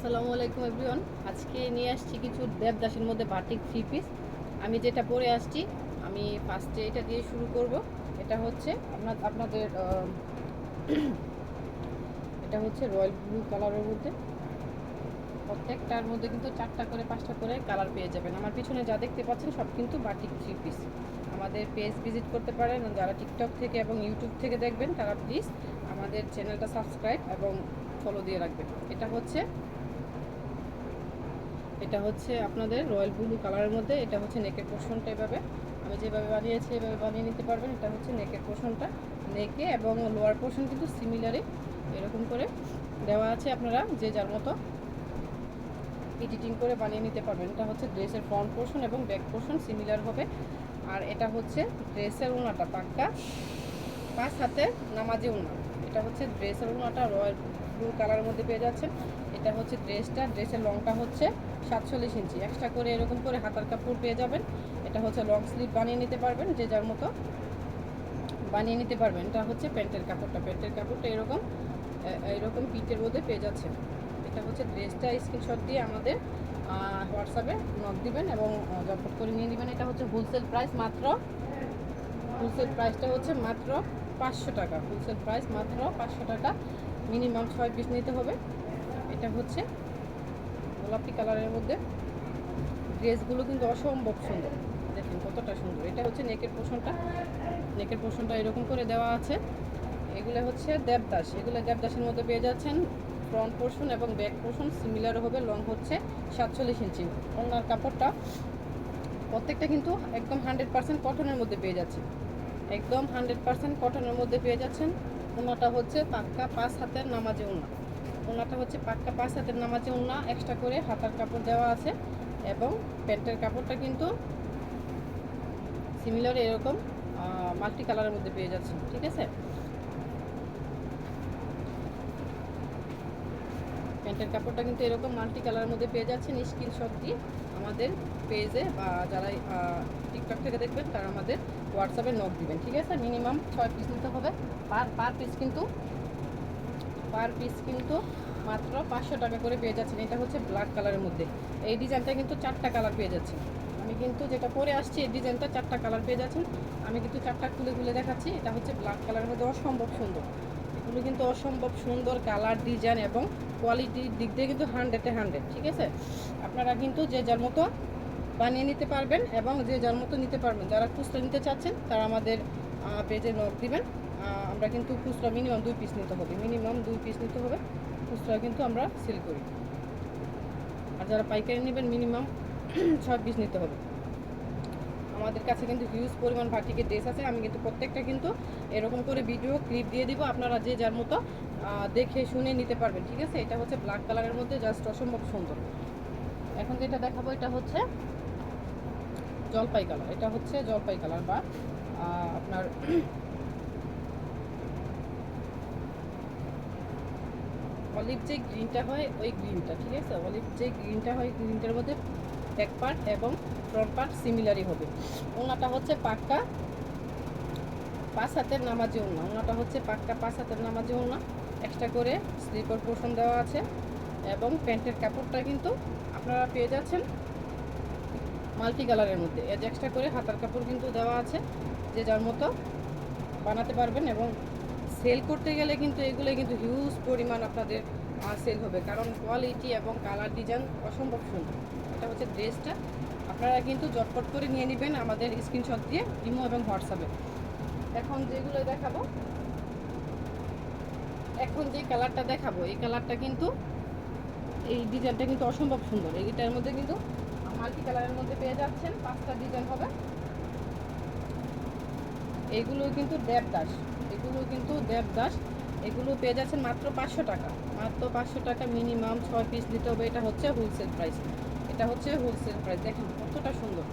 আসসালামু আলাইকুম এভরিওয়ান আজকে নিয়ে আসছি কিছু দেবদাসের মধ্যে বাটিক থ্রি পিস আমি যেটা পরে আসছি, আমি ফার্স্টে এটা দিয়ে শুরু করব। এটা হচ্ছে আপনার আপনাদের এটা হচ্ছে রয়্যাল ব্লু কালারের মধ্যে। প্রত্যেকটার মধ্যে কিন্তু চারটা করে, পাঁচটা করে কালার পেয়ে যাবেন। আমার পিছনে যা দেখতে পাচ্ছেন সব কিন্তু বাটিক থ্রি পিস আমাদের পেজ ভিজিট করতে পারেন, যারা টিকটক থেকে এবং ইউটিউব থেকে দেখবেন, তারা প্লিজ আমাদের চ্যানেলটা সাবস্ক্রাইব এবং ফলো দিয়ে রাখবেন। এটা হচ্ছে এটা হচ্ছে আপনাদের রয়্যাল ব্লু কালারের মধ্যে, এটা হচ্ছে নেকের পোর্শনটা এভাবে। আমি যেভাবে বানিয়েছি, এভাবে বানিয়ে নিতে পারবেন, এটা হচ্ছে নেকের পোর্শনটা নেকে এবং লোয়ার পোর্শন কিন্তু সিমিলারই এরকম করে দেওয়া আছে আপনারা যে যার মতো এডিটিং করে বানিয়ে নিতে পারবেন। এটা হচ্ছে ড্রেসের ফ্রন্ট পোর্শন এবং ব্যাক পোর্শন সিমিলার হবে। আর এটা হচ্ছে ড্রেসের ওনাটা পাক্কা। পাঁচ হাতে নামাজি ওনা এটা হচ্ছে ড্রেসের ওনাটা রয়্যাল ব্লু কালারের মধ্যে পেয়ে যাচ্ছেন। এটা হচ্ছে ড্রেসটা, ড্রেসের লংটা হচ্ছে সাতচল্লিশ ইঞ্চি। এক্সট্রা করে এরকম করে হাতার কাপড় পেয়ে যাবেন। এটা হচ্ছে লং স্লিভ বানিয়ে নিতে পারবেন, যে যার মতো বানিয়ে নিতে পারবেন। এটা হচ্ছে প্যান্টের কাপড়টা। প্যান্টের কাপড়টা এরকম এরকম পিটের মধ্যে পেয়ে যাচ্ছেন। এটা হচ্ছে ড্রেসটা স্ক্রিনশট দিয়ে আমাদের হোয়াটসঅ্যাপে নক দিবেন এবং জপট করে নিয়ে নেবেন। এটা হচ্ছে হোলসেল প্রাইস মাত্র হোলসেল প্রাইসটা হচ্ছে মাত্র পাঁচশো টাকা। হোলসেল প্রাইস মাত্র পাঁচশো টাকা। মিনিমাম ছয় পিস নিতে হবে। এটা হচ্ছে গোলাপি কালারের মধ্যে। ড্রেসগুলো কিন্তু অসম্ভব সুন্দর। দেখেন কতটা সুন্দর। এটা হচ্ছে নেকের পোষণটা। নেকের পোষণটা এরকম করে দেওয়া আছে। এগুলো হচ্ছে দেবদাস। এগুলো দেবদাসের মধ্যে পেয়ে যাচ্ছেন ফ্রন্ট পোর্শন এবং ব্যাক পোর্শন সিমিলার হবে লং হচ্ছে সাতচল্লিশ ইঞ্চি। ওনার কাপড়টা প্রত্যেকটা কিন্তু একদম হান্ড্রেড পার্সেন্ট কটনের মধ্যে পেয়ে যাচ্ছে একদম হান্ড্রেড পার্সেন্ট কটনের মধ্যে পেয়ে যাচ্ছেন। ওনাটা হচ্ছে পাক্কা পাঁচ হাতের নামাজে ওনা। ওনাটা হচ্ছে পাক্কা পাঁচ হাতের নামাজে ওনা এক্সট্রা করে হাতার কাপড় দেওয়া আছে এবং প্যান্টের কাপড়টা কিন্তু সিমিলার এরকম মাল্টি কালারের মধ্যে পেয়ে যাচ্ছে ঠিক আছে? প্যান্টের কাপড়টা কিন্তু এরকম মাল্টি কালারের মধ্যে পেয়ে যাচ্ছেন স্ক্রিনশট দিয়ে আমাদের পেজে বা যারা টিকটক থেকে দেখবেন, তারা আমাদের হোয়াটসঅ্যাপে নোট দিবেন, ঠিক আছে? মিনিমাম ছয় পিস নিতে হবে পার পার পিস কিন্তু পার পিস কিন্তু মাত্র পাঁচশো টাকা করে পেয়ে যাচ্ছেন। এটা হচ্ছে ব্ল্যাক কালারের মধ্যে। এই ডিজাইনটা কিন্তু চারটা কালার পেয়ে যাচ্ছে আমি কিন্তু যেটা পরে আসছি, এই ডিজাইনটা চারটা কালার পেয়ে যাচ্ছেন। আমি কিন্তু চারটা খুলে খুলে দেখাচ্ছি। এটা হচ্ছে ব্ল্যাক কালারের মধ্যে অসম্ভব সুন্দর। এগুলো কিন্তু অসম্ভব সুন্দর কালার ডিজাইন এবং কোয়ালিটির দিক দিয়ে কিন্তু হান্ড্রেডে হান্ড্রেড ঠিক আছে? আপনারা কিন্তু যে যার মতো বানিয়ে নিতে পারবেন এবং যে যার মতো নিতে পারবেন। যারা খুচরা নিতে চাচ্ছেন, তারা আমাদের পেজে নক দিবেন। আমরা কিন্তু খুচরা মিনিমাম দুই পিস নিতে হবে। মিনিমাম দুই পিস নিতে হবে। খুচরা কিন্তু আমরা সেল করি। আর যারা পাইকারি নেবেন মিনিমাম ছয় পিস নিতে হবে। আমাদের কাছে কিন্তু হিউজ পরিমাণ ভাটিকে ড্রেস আছে। আমি কিন্তু প্রত্যেকটা কিন্তু এরকম করে ভিডিও ক্লিপ দিয়ে দিব। আপনারা যে যার মতো দেখে শুনে নিতে পারবেন। ঠিক আছে? এটা হচ্ছে ব্ল্যাক কালারের মধ্যে জাস্ট অসম্ভব সুন্দর। এখন যেটা দেখাবো, এটা হচ্ছে জলপাই কালার এটা হচ্ছে জলপাই কালার বা আপনার অলিভ যে গ্রিনটা হয়, ওই গ্রিনটা, ঠিক আছে? অলিভ যে গ্রিনটা হয়, গ্রিনটার মধ্যে ব্যাক পার্ট এবং ফ্রন্ট পার্ট সিমিলারই হবে। ওনাটা হচ্ছে পাক্কা পাঁচ হাতের নামাজি ওনা ওনাটা হচ্ছে পাক্কা পাঁচ হাতের নামাজি ওনা এক্সট্রা করে স্লিপার পোর্শন দেওয়া আছে এবং প্যান্টের কাপড়টা কিন্তু আপনারা পেয়ে যাচ্ছেন মাল্টি কালারের মধ্যে। এজ এক্সট্রা করে হাতার কাপড় কিন্তু দেওয়া আছে, যে যার মতো বানাতে পারবেন এবং সেল করতে গেলে কিন্তু এগুলো কিন্তু হিউজ পরিমাণ আপনাদের সেল হবে। কারণ কোয়ালিটি এবং কালার ডিজাইন অসম্ভব সুন্দর। এটা হচ্ছে ড্রেসটা আপনারা কিন্তু জটপট করে নিয়ে নেবেন আমাদের স্ক্রিনশট দিয়ে ইমো এবং হোয়াটসঅ্যাপে এখন যেগুলো দেখাবো, এখন যে কালারটা দেখাবো, এই কালারটা কিন্তু, এই ডিজাইনটা কিন্তু অসম্ভব সুন্দর। এইটার মধ্যে কিন্তু মাল্টি কালারের মধ্যে পেয়ে যাচ্ছেন, পাঁচটা ডিজাইন হবে। এইগুলো কিন্তু দেবদাস। এগুলো কিন্তু দেবদাস। এগুলো পেয়ে যাচ্ছেন মাত্র পাঁচশো টাকা। মাত্র পাঁচশো টাকা মিনিমাম ছয় পিস দিতে হবে। এটা হচ্ছে হোলসেল প্রাইস এটা হচ্ছে হোলসেল প্রাইস দেখেন কতটা সুন্দর।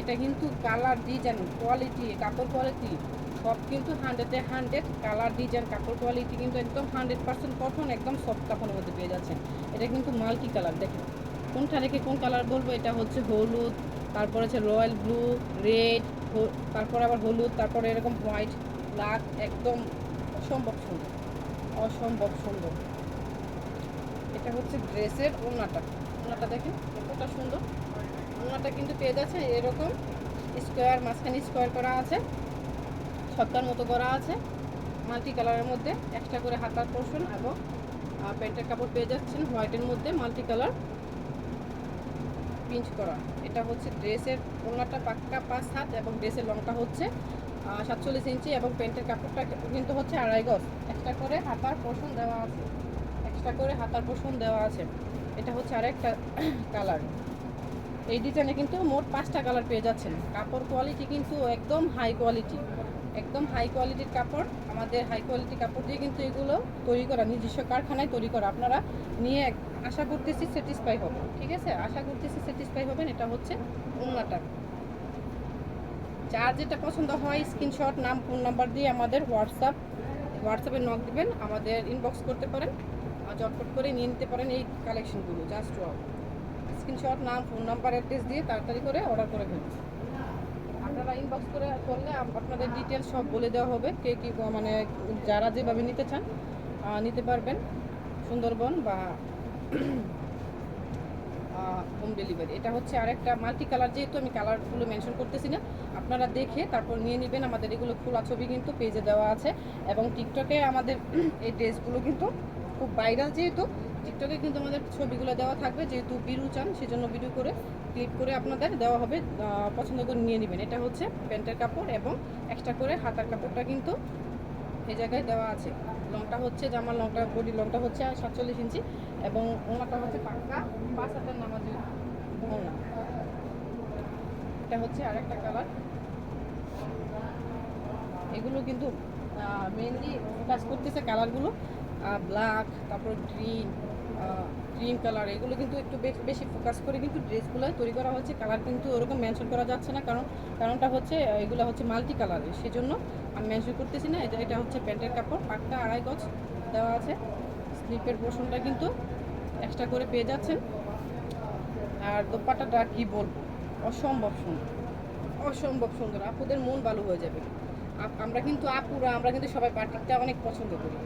এটা কিন্তু কালার ডিজাইন কোয়ালিটি কাপড় কোয়ালিটি সব কিন্তু হান্ড্রেডে হান্ড্রেড কালার ডিজাইন কাপড় কোয়ালিটি কিন্তু একদম হান্ড্রেড পার্সেন্ট কটন একদম সফট কাপড়ের মধ্যে পেয়ে যাচ্ছেন। এটা কিন্তু মাল্টি কালার দেখেন কোনটা রেখে কোন কালার বলব? এটা হচ্ছে হলুদ, তারপর হচ্ছে রয়্যাল ব্লু রেড তারপর আবার হলুদ, তারপরে এরকম হোয়াইট ব্ল্যাক একদম অসম্ভব সুন্দর। অসম্ভব সুন্দর। এটা হচ্ছে ড্রেসের ওড়নাটা। ওড়নাটা দেখেন, কতটা সুন্দর। ওড়নাটা কিন্তু পেয়ে যাচ্ছে এরকম স্কোয়ার, মাঝখানে স্কোয়ার করা আছে, ছক্কার মতো করা আছে, মাল্টি কালারের মধ্যে, এক্সট্রা করে হাতার পোর্শন এবং প্যান্টের কাপড় পেয়ে যাচ্ছেন হোয়াইটের মধ্যে মাল্টি কালার পিঞ্চ করা। এটা হচ্ছে ড্রেসের ওড়নাটা পাক্কা পাঁচ হাত এবং ড্রেসের লংটা হচ্ছে সাতচল্লিশ ইঞ্চি এবং প্যান্টের কাপড়টা কিন্তু হচ্ছে আড়াই গজ। এক্সট্রা করে হাতার পোষণ দেওয়া আছে। এক্সট্রা করে হাতার পোর্শন দেওয়া আছে। এটা হচ্ছে আরেকটা কালার। এই ডিজাইনে কিন্তু মোট পাঁচটা কালার পেয়ে যাচ্ছেন। কাপড় কোয়ালিটি কিন্তু একদম হাই কোয়ালিটি। একদম হাই কোয়ালিটির কাপড়। আমাদের হাই কোয়ালিটি কাপড় দিয়ে কিন্তু এগুলো তৈরি করা, নিজস্ব কারখানায় তৈরি করা। আপনারা নিয়ে আশা করতেছি স্যাটিসফাই হবেন। ঠিক আছে? আশা করতেছি স্যাটিসফাই হবেন। এটা হচ্ছে ওড়নাটা যার যেটা পছন্দ হয় স্ক্রিনশট নাম ফোন নাম্বার দিয়ে আমাদের হোয়াটসঅ্যাপ হোয়াটসঅ্যাপে নক দিবেন, আমাদের ইনবক্স করতে পারেন, আর চটপট করে নিয়ে নিতে পারেন এই কালেকশনগুলো জাস্ট ওয়াও স্ক্রিনশট নাম ফোন নাম্বার অ্যাড্রেস দিয়ে তাড়াতাড়ি করে অর্ডার করে ফেলুন। আপনারা ইনবক্স করে করলে আপনাদের ডিটেলস সব বলে দেওয়া হবে, কে কী মানে যারা যেভাবে নিতে চান নিতে পারবেন সুন্দরবন বা হোম ডেলিভারি। এটা হচ্ছে আরেকটা মাল্টি কালার যেহেতু আমি কালারগুলো মেনশন করতেছি না, আপনারা দেখে তারপর নিয়ে নেবেন। আমাদের এগুলো খোলা ছবি কিন্তু পেজে দেওয়া আছে এবং টিকটকে আমাদের এই ড্রেসগুলো কিন্তু খুব ভাইরাল যেহেতু, টিকটকে কিন্তু আমাদের ছবিগুলো দেওয়া থাকবে। যেহেতু বিরু চান, সেজন্য ভিডিও করে ক্লিক করে আপনাদের দেওয়া হবে পছন্দ করে নিয়ে নেবেন। এটা হচ্ছে প্যান্টের কাপড় এবং এক্সট্রা করে হাতার কাপড়টা কিন্তু এই জায়গায় দেওয়া আছে। লংটা হচ্ছে জামার লংটা, বডি লংটা হচ্ছে সাতচল্লিশ ইঞ্চি। এবং ওনাটা হচ্ছে পাক্কা। পাঁচ হাতের নামাজি ওনা। এটা হচ্ছে আরেকটা কালার এগুলো কিন্তু মেনলি কাজ করতেছে কালারগুলো ব্ল্যাক তারপর গ্রিন গ্রিন কালার এগুলো কিন্তু একটু বেশ- বেশি ফোকাস করে কিন্তু ড্রেসগুলো তৈরি করা হচ্ছে। কালার কিন্তু ওরকম মেনশন করা যাচ্ছে না। কারণ কারণটা হচ্ছে এগুলো হচ্ছে মাল্টি কালারের সেজন্য আমি মেনশন করতেছি না। এটা এটা হচ্ছে প্যান্টের কাপড়। পাক্কা আড়াই গজ দেওয়া আছে। স্লিপের পোর্শনটা কিন্তু এক্সট্রা করে পেয়ে যাচ্ছেন। আর দোপাট্টাটা কি বলব? অসম্ভব সুন্দর। অসম্ভব সুন্দর। আপুদের মন ভালো হয়ে যাবে। আমরা কিন্তু আপুরা, আমরা কিন্তু সবাই বাটিকটা অনেক পছন্দ করি।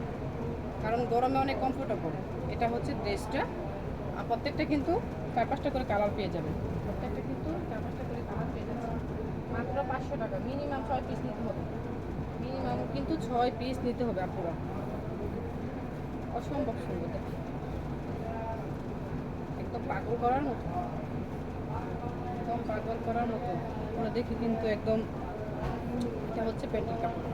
কারণ গরমে অনেক কমফোর্টেবল এটা হচ্ছে ড্রেসটা। আর প্রত্যেকটা কিন্তু চার পাঁচটা করে কালার পেয়ে যাবে প্রত্যেকটা কিন্তু চার পাঁচটা করে কালার পেয়ে যাচ্ছে মাত্র পাঁচশো টাকা। মিনিমাম ছয় পিস নিতে হবে। মিনিমাম কিন্তু ছয় পিস নিতে হবে আপুরা। অসম্ভব সুন্দর দেখো। একদম পাগল করার মতো। একদম পাগল করার মতো। ওরা দেখি কিন্তু একদম এটা হচ্ছে প্যান্টের কাপড়।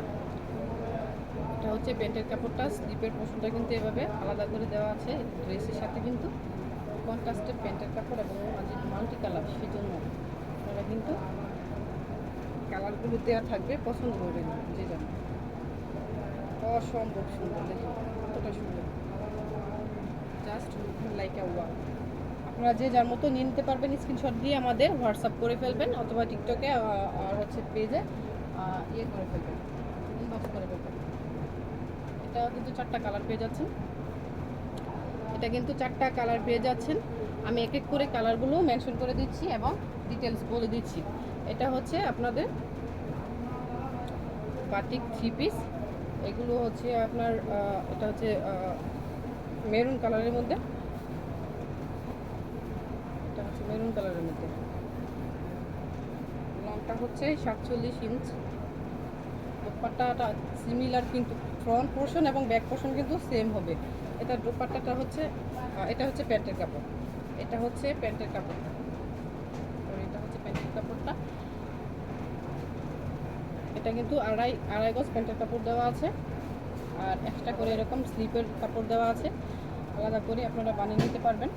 এটা হচ্ছে প্যান্টের কাপড়টা, স্লিপের পোষণটা কিন্তু এভাবে আলাদা করে দেওয়া আছে ড্রেসের সাথে কিন্তু। কন্ট্রাস্টের প্যান্টের কাপড় এবং মাল্টি কালার, সেজন্য আপনারা কিন্তু কালারগুলো দেওয়া থাকবে পছন্দ করবেন যে যেন অসম্ভব সুন্দর দেখুন, কতটা সুন্দর। ওয়াও। আপনারা যে যার মতো নিয়ে নিতে পারবেন স্ক্রিনশট দিয়ে আমাদের হোয়াটসঅ্যাপ করে ফেলবেন, অথবা টিকটকে আর হচ্ছে পেজে ইয়ে করে ফেলবেন ইনবক্স করে ফেলবেন। এটা কিন্তু চারটা কালার পেয়ে যাচ্ছেন। এটা কিন্তু চারটা কালার পেয়ে যাচ্ছেন। আমি এক এক করে কালারগুলো মেনশন করে দিচ্ছি এবং ডিটেলস বলে দিচ্ছি। এটা হচ্ছে আপনাদের বাটিক থ্রি পিস এগুলো হচ্ছে আপনার এটা হচ্ছে মেরুন কালারের মধ্যে। মেরুন কালারের মধ্যে। লংটা হচ্ছে সাতচল্লিশ ইঞ্চ দোপাট্টাটা সিমিলার কিন্তু ফ্রন্ট পোর্শন এবং ব্যাক পোর্শন কিন্তু সেম হবে। এটা দোপাট্টাটা হচ্ছে এটা হচ্ছে প্যান্টের কাপড়। এটা হচ্ছে প্যান্টের কাপড়। আর এটা হচ্ছে প্যান্টের কাপড়টা। এটা কিন্তু আড়াই আড়াই গজ প্যান্টের কাপড় দেওয়া আছে। আর এক্সট্রা করে এরকম স্লিপের কাপড় দেওয়া আছে। আলাদা করে আপনারা বানিয়ে নিতে পারবেন।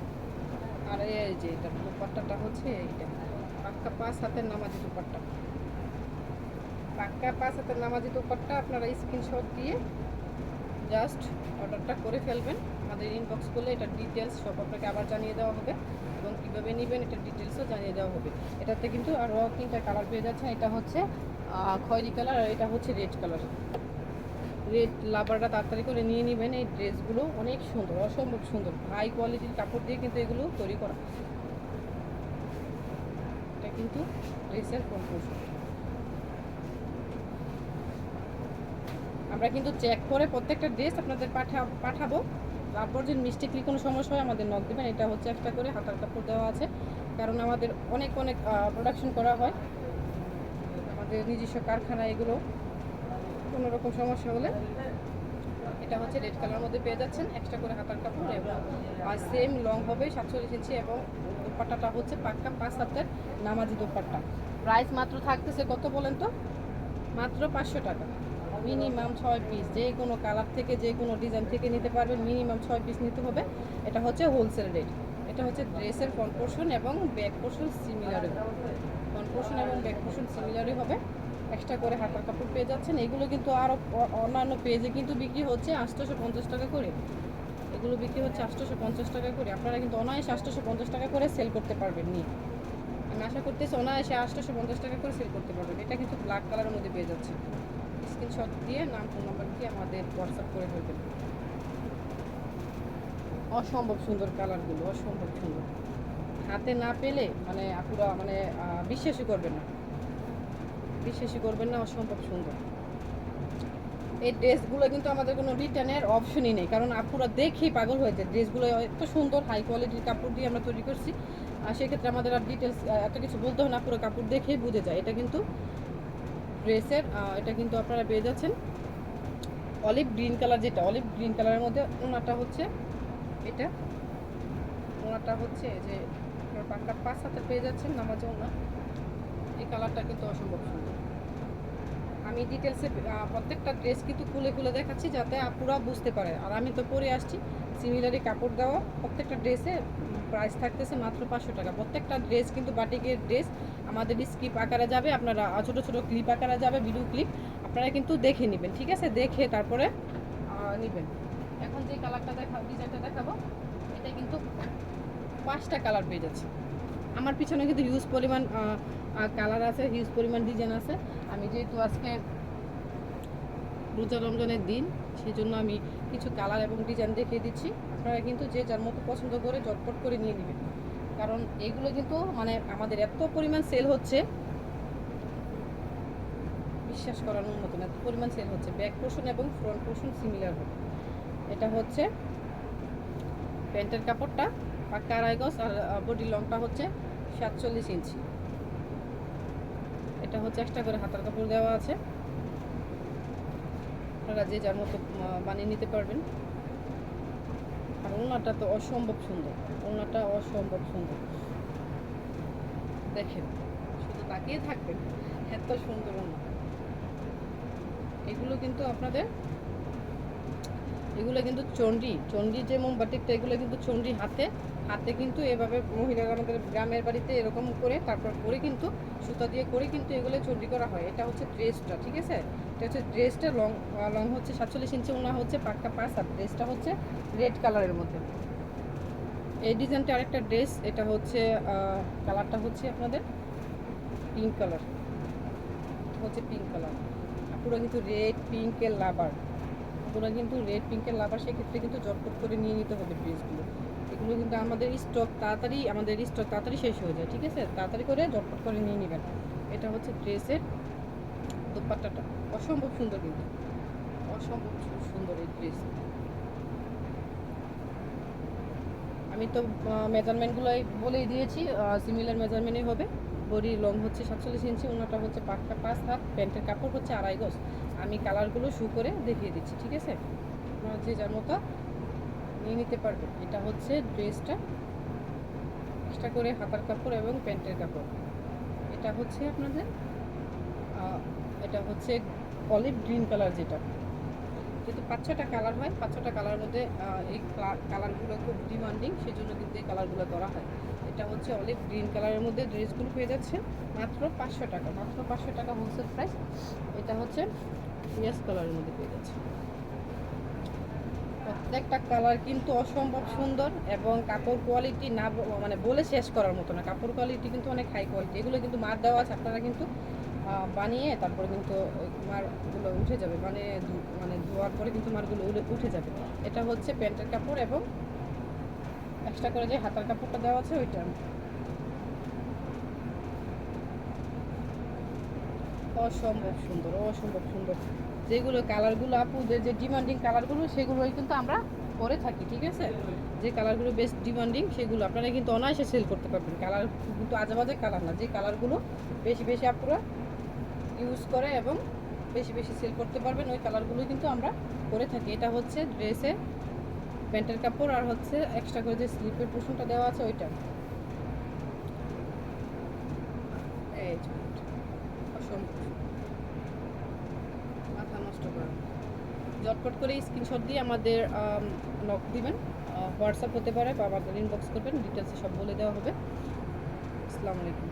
আর এই যে এটা দুপাট্টাটা হচ্ছে, এইটা পাক্কা পাঁচ হাতের নামাজি দুপাট্টা। পাক্কা পাঁচ হাতের নামাজি দুপাট্টা আপনারা স্ক্রিনশট দিয়ে জাস্ট অর্ডারটা করে ফেলবেন। আমাদের ইনবক্স করলে এটার ডিটেলস সব আপনাকে আবার জানিয়ে দেওয়া হবে এবং কীভাবে নেবেন এটার ডিটেলসও জানিয়ে দেওয়া হবে। এটাতে কিন্তু আরও তিনটা কালার পেয়ে যাচ্ছে এটা হচ্ছে খয়েরি কালার আর এটা হচ্ছে রেড কালার রেড লাভারটা তাড়াতাড়ি করে নিয়ে নেবেন। এই ড্রেসগুলো অনেক সুন্দর, অসম্ভব সুন্দর। হাই কোয়ালিটির কাপড় দিয়ে কিন্তু এগুলো তৈরি করা। এটা কিন্তু ড্রেসের কম্পোজিশন আমরা কিন্তু চেক করে প্রত্যেকটা ড্রেস আপনাদের পাঠা, পাঠাবো। তারপর যদি মিস্টেকলি কোনো সমস্যা হয়, আমাদের নক দেবেন। এটা হচ্ছে একটা করে হাতার কাপড় দেওয়া আছে। কারণ আমাদের অনেক অনেক প্রোডাকশন করা হয়। আমাদের নিজস্ব কারখানা এগুলো কোনো রকম সমস্যা হলে এটা হচ্ছে রেড কালার মধ্যে পেয়ে যাচ্ছেন। এক্সট্রা করে হাতার কাপড় এবং আর সেম লং হবে সাতচল্লিশ ইঞ্চি এবং দোপাট্টাটা হচ্ছে পাক্কা পাঁচ হাতের নামাজি দোপাট্টা। প্রাইস মাত্র থাকতেছে কত বলেন তো? মাত্র পাঁচশো টাকা। মিনিমাম ছয় পিস যে কোনো কালার থেকে, যে কোনো ডিজাইন থেকে নিতে পারবেন। মিনিমাম ছয় পিস নিতে হবে। এটা হচ্ছে হোলসেল রেট এটা হচ্ছে ড্রেসের ফ্রন্ট পোর্শন এবং ব্যাক পোর্শন সিমিলারই ফ্রন্ট পোর্শন এবং ব্যাক পোর্শন সিমিলারই হবে। এক্সট্রা করে হাতার কাপড় পেয়ে যাচ্ছেন। এগুলো কিন্তু আরও অন্যান্য পেজে কিন্তু বিক্রি হচ্ছে আটশোশো পঞ্চাশ টাকা করে। এগুলো বিক্রি হচ্ছে আটশোশো পঞ্চাশ টাকা করে। আপনারা কিন্তু অনায়াসে আটশোশো পঞ্চাশ টাকা করে সেল করতে পারবেন নি। আমি আশা করতেছি অনায়াসে আটশোশো পঞ্চাশ টাকা করে সেল করতে পারবেন। এটা কিন্তু ব্ল্যাক কালারের মধ্যে পেয়ে যাচ্ছে স্ক্রিনশট দিয়ে নাম ফোন নাম্বার দিয়ে আমাদের হোয়াটসঅ্যাপ করে ফেলবেন। অসম্ভব সুন্দর কালারগুলো অসম্ভব সুন্দর। হাতে না পেলে মানে আপুরা মানে বিশ্বাসই করবেন না। বিশ্বাসই করবেন না, অসম্ভব সুন্দর। এই ড্রেসগুলো কিন্তু আমাদের কোনো রিটার্নের অপশনই নেই, কারণ আপুরা দেখেই পাগল হয়ে যায় ড্রেসগুলো এত সুন্দর হাই কোয়ালিটির কাপড় দিয়ে আমরা তৈরি করছি, আর সেক্ষেত্রে আমাদের আর ডিটেলস এত কিছু বলতে হয় না, পুরো কাপড় দেখেই বুঝে যায়। এটা কিন্তু ড্রেসের এটা কিন্তু আপনারা পেয়ে যাচ্ছেন। অলিভ গ্রিন কালার যেটা অলিভ গ্রিন কালারের মধ্যে ওনাটা হচ্ছে, এটা ওনাটা হচ্ছে যে পাক্কা পাঁচ হাতে পেয়ে যাচ্ছেন, নামাজে ওনা। এই কালারটা কিন্তু অসম্ভব সুন্দর। আমি ডিটেলসে প্রত্যেকটা ড্রেস কিন্তু খুলে খুলে দেখাচ্ছি যাতে আপুরা বুঝতে পারে। আর আমি তো পরে আসছি সিমিলারি কাপড় দেওয়া, প্রত্যেকটা ড্রেসে প্রাইস থাকতেছে মাত্র পাঁচশো টাকা। প্রত্যেকটা ড্রেস কিন্তু বাটিকের ড্রেস আমাদের স্কিপ আকারে যাবে, আপনারা ছোটো ছোটো ক্লিপ আকারে যাবে ভিডিও ক্লিপ আপনারা কিন্তু দেখে নেবেন, ঠিক আছে? দেখে তারপরে নেবেন। এখন যে কালারটা দেখা ডিজাইনটা দেখাবো, এটা কিন্তু পাঁচটা কালার পেয়ে যাচ্ছে। আমার পিছনে কিন্তু হিউজ পরিমাণ কালার আছে হিউজ পরিমাণ ডিজাইন আছে। আমি যেহেতু আজকে রোজা রমজানের দিন সেই জন্য আমি কিছু কালার এবং ডিজাইন দেখিয়ে দিচ্ছি। আপনারা কিন্তু যে যার মতো পছন্দ করে জটপট করে নিয়ে নেবেন। কারণ এগুলো কিন্তু মানে আমাদের এত পরিমাণ সেল হচ্ছে। বিশ্বাস করানোর মতন এত পরিমাণ সেল হচ্ছে। ব্যাক পোর্শন এবং ফ্রন্ট পোর্শন সিমিলার হবে। এটা হচ্ছে প্যান্টের কাপড়টা পাক্কা আড়াই গজ আর বডি লংটা হচ্ছে সাতচল্লিশ ইঞ্চি এটা হচ্ছে এক্সট্রা করে হাতার কাপড় দেওয়া আছে। আপনারা যে যার মতো বানিয়ে নিতে পারবেন। আর ওনাটা তো অসম্ভব সুন্দর। ওনাটা অসম্ভব সুন্দর। দেখেন, শুধু তাকিয়ে থাকবেন, এত সুন্দর ওনা এগুলো কিন্তু আপনাদের এগুলো কিন্তু চণ্ডী চণ্ডী যে মোমবাটিকটা এগুলো কিন্তু চণ্ডী হাতে। হাতে কিন্তু এভাবে মহিলারা আমাদের গ্রামের বাড়িতে এরকম করে, তারপর করে কিন্তু, সুতা দিয়ে করে কিন্তু এগুলো চণ্ডী করা হয়। এটা হচ্ছে ড্রেসটা, ঠিক আছে? এটা হচ্ছে ড্রেসটা লং লং হচ্ছে সাতচল্লিশ ইঞ্চি ওনা হচ্ছে পাক্কা পাঁচ আর ড্রেসটা হচ্ছে রেড কালারের মধ্যে। এই ডিজাইনটা আরেকটা ড্রেস, এটা হচ্ছে কালারটা হচ্ছে আপনাদের পিঙ্ক কালার। হচ্ছে পিঙ্ক কালার। পুরো কিন্তু রেড পিঙ্কের লাভার। পুরো কিন্তু রেড পিঙ্কের লাভার সেক্ষেত্রে কিন্তু জটপট করে নিয়ে নিতে হবে ড্রেসগুলো এগুলো কিন্তু আমাদের স্টক তাড়াতাড়ি, আমাদের স্টক তাড়াতাড়ি শেষ হয়ে যায়, ঠিক আছে? তাড়াতাড়ি করে জটপট করে নিয়ে নেবেন। এটা হচ্ছে ড্রেসের দোপাট্টাটা। অসম্ভব সুন্দর কিন্তু। অসম্ভব সুন্দর এই ড্রেস আমি তো মেজারমেন্টগুলোই বলেই দিয়েছি সিমিলার মেজারমেন্টই হবে। বডি লং হচ্ছে সাতচল্লিশ ইঞ্চি ওনাটা হচ্ছে পাক্কা পাঁচ হাত, প্যান্টের কাপড় হচ্ছে আড়াই গজ। আমি কালারগুলো শু করে দেখিয়ে দিচ্ছি, ঠিক আছে? আপনারা যে যার মতো নিয়ে নিতে পারবেন এটা হচ্ছে ড্রেসটা। এক্সট্রা করে হাতার কাপড় এবং প্যান্টের কাপড়। এটা হচ্ছে আপনাদের এটা হচ্ছে অলিভ গ্রিন কালার যেটা। কিন্তু পাঁচ ছটা কালার হয় পাঁচ ছটা কালার মধ্যে এই কালারগুলো খুব ডিমান্ডিং সেই জন্য কিন্তু এই কালারগুলো করা হয়। এটা হচ্ছে অলিভ গ্রিন কালারের মধ্যে ড্রেসগুলো পেয়ে যাচ্ছে মাত্র পাঁচশো টাকা। মাত্র পাঁচশো টাকা হোলসেল প্রাইস এটা হচ্ছে কালারের মধ্যে পেয়ে যাচ্ছে। প্রত্যেকটা কালার কিন্তু অসম্ভব সুন্দর এবং কাপড় কোয়ালিটি না মানে বলে শেষ করার মতো না। কাপড় কোয়ালিটি কিন্তু অনেক হাই কোয়ালিটি এগুলো কিন্তু মার দেওয়া আছে। আপনারা কিন্তু বানিয়ে তারপরে কিন্তু মারগুলো উঠে যাবে। মানে মানে ধোয়ার পরে কিন্তু মারগুলো উঠে যাবে। এটা হচ্ছে প্যান্টের কাপড় এবং এক্সট্রা করে যে হাতার কাপড়টা দেওয়া আছে, ওইটা। অসম্ভব সুন্দর অসম্ভব সুন্দর। যেগুলো কালারগুলো আপুদের যে ডিমান্ডিং কালারগুলো সেগুলোই কিন্তু আমরা করে থাকি, ঠিক আছে? যে কালারগুলো বেশ ডিমান্ডিং সেগুলো আপনারা কিন্তু অনায়াসে সেল করতে পারবেন। কালার কিন্তু আজেবাজে কালার না, যে কালারগুলো বেশি বেশি আপনারা ইউজ করে এবং বেশি বেশি সেল করতে পারবেন, ওই কালারগুলো কিন্তু আমরা করে থাকি। এটা হচ্ছে ড্রেসের প্যান্টের কাপড় আর হচ্ছে এক্সট্রা করে যে স্লিপের পোর্শনটা দেওয়া আছে, ওইটা। এই যে, অসম্ভব মাথা নষ্ট করা জটপট করে স্ক্রিনশট দিয়ে আমাদের নক দিবেন। হোয়াটসঅ্যাপ হতে পারে বা আমাদের ইনবক্স করবেন। ডিটেলসে সব বলে দেওয়া হবে। আসসালামু আলাইকুম।